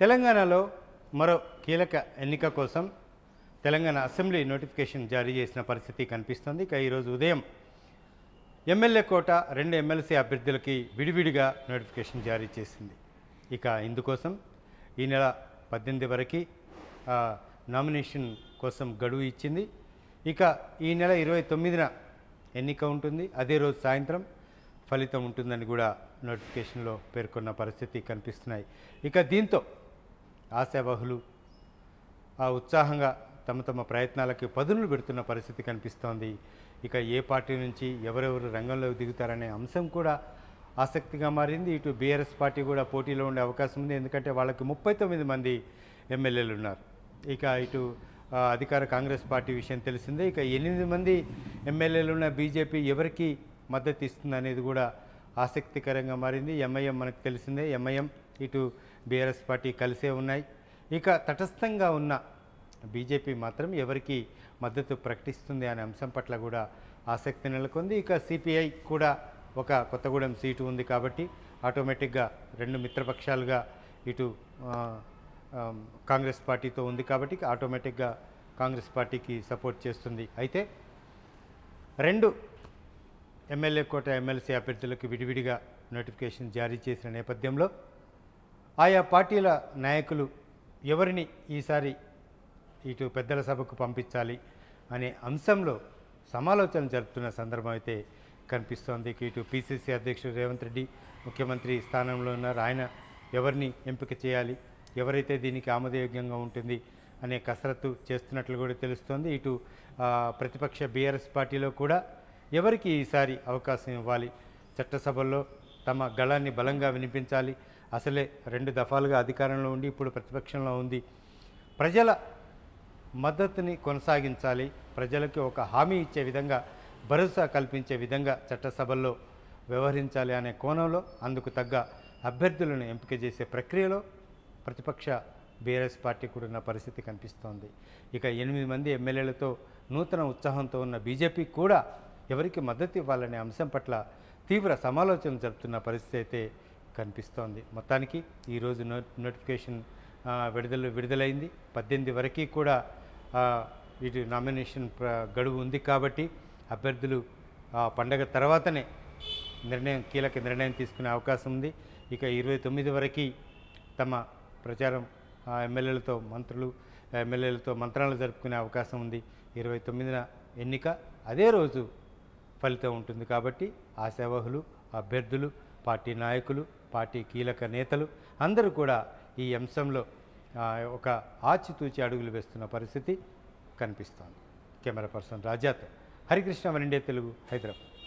తెలంగాణలో మరో కీలక ఎన్నిక కోసం తెలంగాణ అసెంబ్లీ నోటిఫికేషన్ జారీ చేసిన పరిస్థితి కనిపిస్తుంది. ఇక ఈరోజు ఉదయం ఎమ్మెల్యే కోట రెండు ఎమ్మెల్సీ అభ్యర్థులకి విడివిడిగా నోటిఫికేషన్ జారీ చేసింది. ఇక ఇందుకోసం ఈ నెల పద్దెనిమిది వరకు నామినేషన్ కోసం గడువు ఇచ్చింది. ఇక ఈ నెల ఇరవై తొమ్మిదిన ఎన్నిక ఉంటుంది. అదే రోజు సాయంత్రం ఫలితం ఉంటుందని కూడా నోటిఫికేషన్లో పేర్కొన్న పరిస్థితి కనిపిస్తున్నాయి. ఇక దీంతో ఆశావహులు ఆ ఉత్సాహంగా తమ తమ ప్రయత్నాలకి పదునులు పెడుతున్న పరిస్థితి కనిపిస్తోంది. ఇక ఏ పార్టీ నుంచి ఎవరెవరు రంగంలోకి దిగుతారనే అంశం కూడా ఆసక్తిగా మారింది. ఇటు బీఆర్ఎస్ పార్టీ కూడా పోటీలో ఉండే అవకాశం ఉంది. ఎందుకంటే వాళ్ళకి ముప్పై తొమ్మిది మంది ఎమ్మెల్యేలు ఉన్నారు. ఇక ఇటు అధికార కాంగ్రెస్ పార్టీ విషయం తెలిసిందే. ఇక ఎనిమిది మంది ఎమ్మెల్యేలు ఉన్న బీజేపీ ఎవరికి మద్దతు ఇస్తుంది అనేది కూడా ఆసక్తికరంగా మారింది. ఎంఐఎం మనకు తెలిసిందే. ఎంఐఎం ఇటు బీఆర్ఎస్ పార్టీ కలిసే ఉన్నాయి. ఇక తటస్థంగా ఉన్న బీజేపీ మాత్రం ఎవరికి మద్దతు ప్రకటిస్తుంది అనే అంశం పట్ల కూడా ఆసక్తి నెలకొంది. ఇక సిపిఐ కూడా ఒక కొత్తగూడెం సీటు ఉంది కాబట్టి ఆటోమేటిక్గా రెండు మిత్రపక్షాలుగా ఇటు కాంగ్రెస్ పార్టీతో ఉంది కాబట్టి ఆటోమేటిక్గా కాంగ్రెస్ పార్టీకి సపోర్ట్ చేస్తుంది. అయితే రెండు ఎమ్మెల్యే కోట ఎమ్మెల్సీ అభ్యర్థులకు విడివిడిగా నోటిఫికేషన్ జారీ చేసిన నేపథ్యంలో ఆయా పార్టీల నాయకులు ఎవరిని ఈసారి ఇటు పెద్దల సభకు పంపించాలి అనే అంశంలో సమాలోచన జరుపుతున్న సందర్భం అయితే కనిపిస్తోంది. ఇటు పిసిసి అధ్యక్షుడు రేవంత్ రెడ్డి ముఖ్యమంత్రి స్థానంలో ఉన్నారు. ఆయన ఎవరిని ఎంపిక చేయాలి? ఎవరైతే దీనికి ఆమోదయోగ్యంగా ఉంటుంది అనే కసరత్తు చేస్తున్నట్లు కూడా తెలుస్తోంది. ఇటు ప్రతిపక్ష బీఆర్ఎస్ పార్టీలో కూడా ఎవరికి ఈసారి అవకాశం ఇవ్వాలి? చట్టసభల్లో తమ గళాన్ని బలంగా వినిపించాలి. అసలే రెండు దఫాలుగా అధికారంలో ఉండి ఇప్పుడు ప్రతిపక్షంలో ఉంది. ప్రజల మద్దతుని కొనసాగించాలి. ప్రజలకు ఒక హామీ ఇచ్చే విధంగా భరోసా కల్పించే విధంగా చట్టసభల్లో వ్యవహరించాలి అనే కోణంలో అందుకు తగ్గ అభ్యర్థులను ఎంపిక చేసే ప్రక్రియలో ప్రతిపక్ష బీఆర్ఎస్ పార్టీ కూడా ఉన్న పరిస్థితి కనిపిస్తోంది. ఇక ఎనిమిది మంది ఎమ్మెల్యేలతో నూతన ఉత్సాహంతో ఉన్న బీజేపీ కూడా ఎవరికి మద్దతు ఇవ్వాలనే అంశం పట్ల తీవ్ర సమాలోచన జరుపుతున్న పరిస్థితి అయితే కనిపిస్తోంది. మొత్తానికి ఈరోజు నో నోటిఫికేషన్ విడుదల విడుదలైంది. పద్దెనిమిది వరకు కూడా ఇటు నామినేషన్ గడువు ఉంది కాబట్టి అభ్యర్థులు ఆ పండగ తర్వాతనే నిర్ణయం కీలక నిర్ణయం తీసుకునే అవకాశం ఉంది. ఇక ఇరవై తొమ్మిది వరకు తమ ప్రచారం ఎమ్మెల్యేలతో మంత్రులు ఎమ్మెల్యేలతో మంత్రాలు జరుపుకునే అవకాశం ఉంది. ఇరవై తొమ్మిదిన ఎన్నిక అదే రోజు ఫలితం ఉంటుంది కాబట్టి ఆశావహులు అభ్యర్థులు పార్టీ నాయకులు పార్టీ కీలక నేతలు అందరూ కూడా ఈ అంశంలో ఒక ఆచితూచి అడుగులు వేస్తున్న పరిస్థితి కనిపిస్తోంది. కెమెరా పర్సన్ రాజాతో. హరికృష్ణ వన్ తెలుగు హైదరాబాద్.